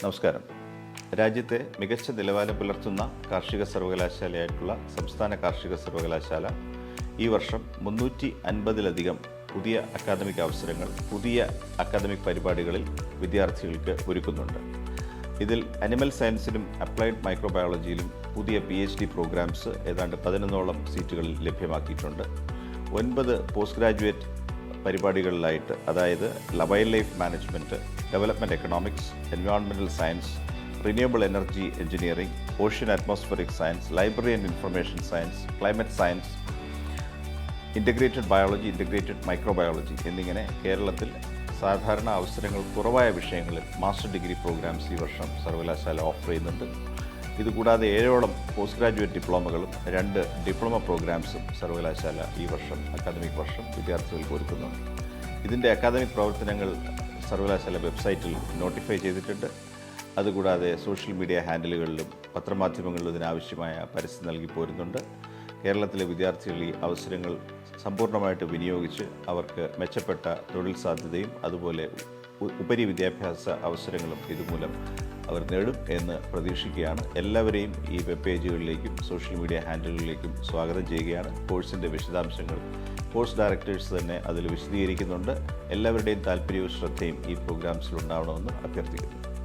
നമസ്കാരം. രാജ്യത്തെ മികച്ച നിലവാരം പുലർത്തുന്ന കാർഷിക സർവകലാശാലയായിട്ടുള്ള സംസ്ഥാന കാർഷിക സർവകലാശാല ഈ വർഷം മുന്നൂറ്റി അൻപതിലധികം പുതിയ അക്കാദമിക് അവസരങ്ങൾ പുതിയ അക്കാദമിക് പരിപാടികളിൽ വിദ്യാർത്ഥികൾക്ക് ഒരുക്കുന്നുണ്ട്. ഇതിൽ അനിമൽ സയൻസിലും അപ്ലൈഡ് മൈക്രോബയോളജിയിലും പുതിയ പി എച്ച് ഡി പ്രോഗ്രാംസ് ഏതാണ്ട് പതിനൊന്നോളം സീറ്റുകളിൽ ലഭ്യമാക്കിയിട്ടുണ്ട്. ഒൻപത് പോസ്റ്റ് ഗ്രാജുവേറ്റ് പരിപാടികളിലായിട്ട് അതായത് wild life management development economics എൻവയോൺമെന്റൽ science renewable energy engineering ocean atmospheric science library and information science climate science integrated biology integrated microbiology എന്നിങ്ങനെ കേരളത്തിൽ സാധാരണ അവസരങ്ങൾ കുറവായ വിഷയങ്ങളിൽ മാസ്റ്റർ ഡിഗ്രി പ്രോഗ്രാംസ് ഈ വർഷം സർവകലാശാല ഓഫർ ചെയ്യുന്നുണ്ട്. ഇതുകൂടാതെ ഏഴോളം പോസ്റ്റ് ഗ്രാജുവേറ്റ് ഡിപ്ലോമകളും രണ്ട് ഡിപ്ലോമ പ്രോഗ്രാംസും സർവകലാശാല ഈ വർഷം അക്കാദമിക് വർഷം വിദ്യാർത്ഥികൾക്ക് ഒരുക്കുന്നുണ്ട് ഇതിന്റെ അക്കാദമിക് പ്രവർത്തനങ്ങൾ സർവകലാശാല വെബ്സൈറ്റിൽ നോട്ടിഫൈ ചെയ്തിട്ടുണ്ട്. അതുകൂടാതെ സോഷ്യൽ മീഡിയ ഹാൻഡിലുകളിലും പത്രമാധ്യമങ്ങളിലും ഇതിനാവശ്യമായ പരസ്യം നൽകി പോരുന്നുണ്ട്. കേരളത്തിലെ വിദ്യാർത്ഥികൾ ഈ അവസരങ്ങൾ സമ്പൂർണമായിട്ട് വിനിയോഗിച്ച് അവർക്ക് മെച്ചപ്പെട്ട തൊഴിൽ സാധ്യതയും അതുപോലെ ഉപരി വിദ്യാഭ്യാസ അവസരങ്ങളും ഇതുമൂലം അവർ നേടും എന്ന് പ്രതീക്ഷിക്കുകയാണ്. എല്ലാവരെയും ഈ വെബ് പേജുകളിലേക്കും സോഷ്യൽ മീഡിയ ഹാൻഡിലുകളിലേക്കും സ്വാഗതം ചെയ്യുകയാണ്. കോഴ്സിന്റെ വിശദാംശങ്ങൾ കോഴ്സ് ഡയറക്ടേഴ്സ് തന്നെ അതിൽ വിശദീകരിക്കുന്നുണ്ട്. എല്ലാവരുടെയും താല്പര്യവും ശ്രദ്ധയും ഈ പ്രോഗ്രാംസിൽ ഉണ്ടാവണമെന്ന് അഭ്യർത്ഥിക്കുന്നു.